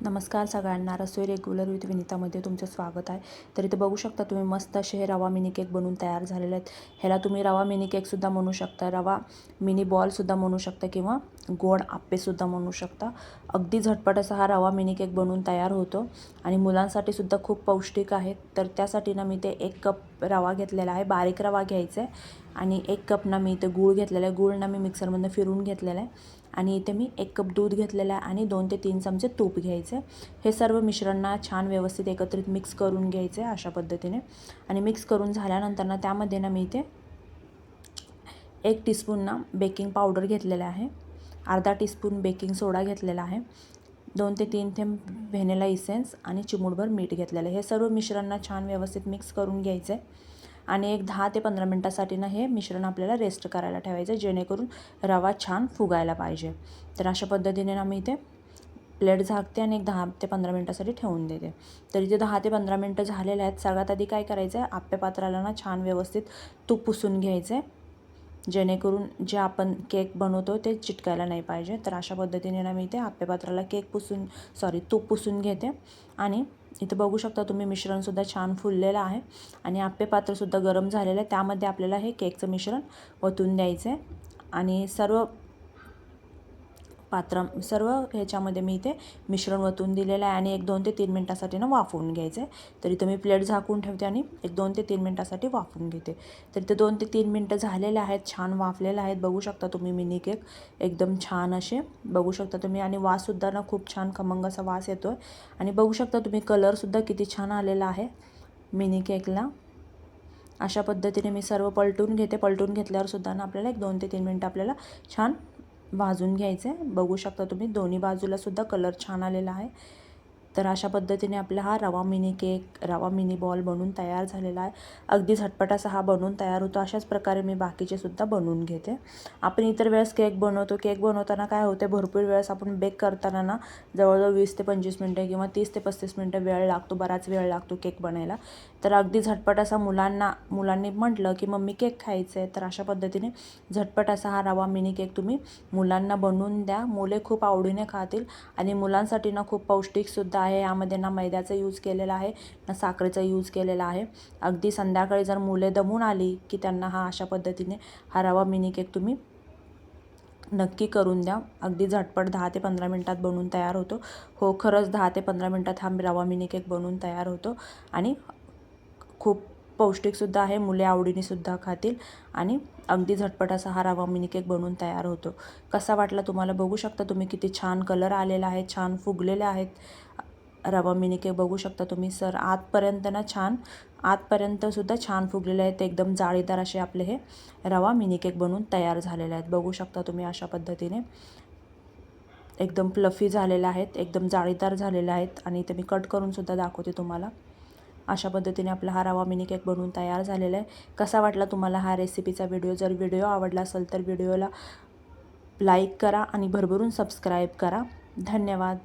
नमस्कार सगळ्यांना. रसोई regular with विनितामध्ये तुमचं स्वागत आहे. तर इथे बघू शकता तुम्ही मस्त असे हे रवा मिनी केक बनवून तयार झालेले आहेत. ह्याला तुम्ही रवा मिनी केकसुद्धा म्हणू शकता रवा मिनी बॉलसुद्धा म्हणू शकता किंवा गोड आप्पेसुद्धा म्हणू शकता. अगदी झटपट असा हा रवा मिनी केक बनवून तयार होतो आणि मुलांसाठी सुद्धा खूप पौष्टिक आहे. तर त्यासाठी ना मी ते एक कप रवा घेतलेला आहे. बारीक रवा घ्यायचा आहे. आणि एक कप ना मी इथे गूळ घेतलेला आहे. गूळ ना मी मिक्सरमधनं फिरून घेतलेला आहे. आणि इथे मी एक कप दूध घेतलेलं आहे आणि दोन ते तीन चमचे तूप घ्यायचे. हे सर्व मिश्रणना छान व्यवस्थित एकत्रित मिक्स करून घ्यायचे अशा पद्धतीने. आणि मिक्स करून झाल्यानंतर ना त्यामध्ये ना मी इथे एक टीस्पून ना बेकिंग पावडर घेतलेला आहे. अर्धा टीस्पून बेकिंग सोडा घेतलेला आहे. दोन ते तीन थेंब व्हेनेला इसेन्स आणि चिमूटभर मीठ घेतलेलं आहे. हे सर्व मिश्रांना छान व्यवस्थित मिक्स करून घ्यायचं. आहे आणि एक दहा ते पंधरा मिनटासाठी ना हे मिश्रण आपल्याला रेस्ट करायला ठेवायचं जेणेकरून रवा छान फुगायला पाहिजे. तर अशा पद्धतीने ना मी इथे प्लेट झाकते आणि एक दहा ते पंधरा मिनटासाठी ठेवून देते. तर इथे दहा ते पंधरा मिनटं झालेले आहेत. सगळ्यात आधी काय करायचं आहे आप्या पात्राला ना छान व्यवस्थित तूप पुसून घ्यायचं आहे जेणेकरून जे आपण केक बनवतो ते चिटकायला नाही पाहिजे. तर अशा पद्धतीने ना मी इथे आप्यपात्राला केक पुसून सॉरी तूप पुसून घेते. आणि इथं बघू शकता तुम्ही मिश्रणसुद्धा छान फुललेलं आहे. आणि आप्पेपात्रसुद्धा गरम झालेलं आहे. त्यामध्ये आपल्याला हे केकचं मिश्रण ओतून द्यायचं आहे आणि सर्व पात्र सर्व ह्याच्यामध्ये मी इथे मिश्रण वतून दिलेलं आहे आणि एक दोन ते तीन मिनटासाठी ना वाफवून घ्यायचं आहे तर इथं मी प्लेट झाकून ठेवते आणि एक दोन ते तीन मिनटासाठी वाफवून घेते. तर इथे दोन ते तीन मिनटं झालेले आहेत छान वाफलेले आहेत. बघू शकता तुम्ही मिनी केक. एकदम छान असे बघू शकता तुम्ही आणि वाससुद्धा ना खूप छान खमंग असा वास येतो आहे आणि बघू शकता तुम्ही कलरसुद्धा किती छान आलेला आहे मिनी केकला. अशा पद्धतीने मी सर्व पलटून घेते. पलटून घेतल्यावर सुद्धा ना आपल्याला एक दोन ते तीन मिनटं आपल्याला छान भाजून घ्यायचं. आहे बघू शकता तुम्ही दोन्ही बाजूलासुद्धा कलर छान आलेला आहे. तर अशा पद्धतीने आपला हा रवा मिनी केक रवा मिनी बॉल बनून तयार झालेला आहे. अगदी झटपट असा हा बनवून तयार होतो. अशाच प्रकारे मी बाकीचे सुद्धा बनवून घेते. आपण इतर वेळेस केक बनवतो. केक बनवताना काय होते? भरपूर वेळेस आपण बेक करताना ना जवळजवळ वीस ते पंचवीस मिनटं किंवा तीस ते पस्तीस मिनटं वेळ लागतो. बराच वेळ लागतो केक बनायला. तर अगदी झटपट असा मुलांना मुलांनी म्हटलं की मम्मी केक खायचं आहे तर अशा पद्धतीने झटपट असा हा रवा मिनी केक तुम्ही मुलांना बनवून द्या. मुले खूप आवडीने खातील आणि मुलांसाठी ना खूप पौष्टिकसुद्धा आहे यामध्ये ना मैद्याचा यूज केलेला आहे ना साखरेचा यूज केलेला आहे. अगदी संध्याकाळी जर मुले दमून आली की त्यांना हा अशा पद्धतीने हा रवा मिनी केक तुम्ही नक्की करून द्या. अगदी झटपट दहा ते पंधरा मिनटात बनवून तयार होतो. हो खरंच दहा ते पंधरा मिनटात हा रवा मिनी केक बनवून तयार होतो. आणि खूप पौष्टिकसुद्धा आहे मुले आवडीनेसुद्धा खातील आणि अगदी झटपट असा हा रवा मिनी केक बनवून तयार होतो. कसा वाटला तुम्हाला बघू शकता तुम्ही किती छान कलर आलेला आहे छान फुगलेले आहेत. रवा मिनी केक बघू शकता तुम्ही. सर आतपर्यंत ना छान आतपर्यंतसुद्धा छान फुगलेले आहेत. एकदम जाळीदार असे आपले हे रवा मिनी केक बनवून तयार झालेले आहेत. बघू शकता तुम्ही अशा पद्धतीने. एकदम प्लफी झालेले आहेत एकदम जाळीदार झालेले आहेत आणि ते मी कट करूनसुद्धा दाखवते तुम्हाला. अशा पद्धतीने आपला हा रवा मिनी केक बनवून तयार झालेला आहे. कसा वाटला तुम्हाला हा रेसिपीचा व्हिडिओ जर व्हिडिओ आवडला असेल तर व्हिडिओला लाईक करा आणि भरभरून सबस्क्राईब करा. धन्यवाद.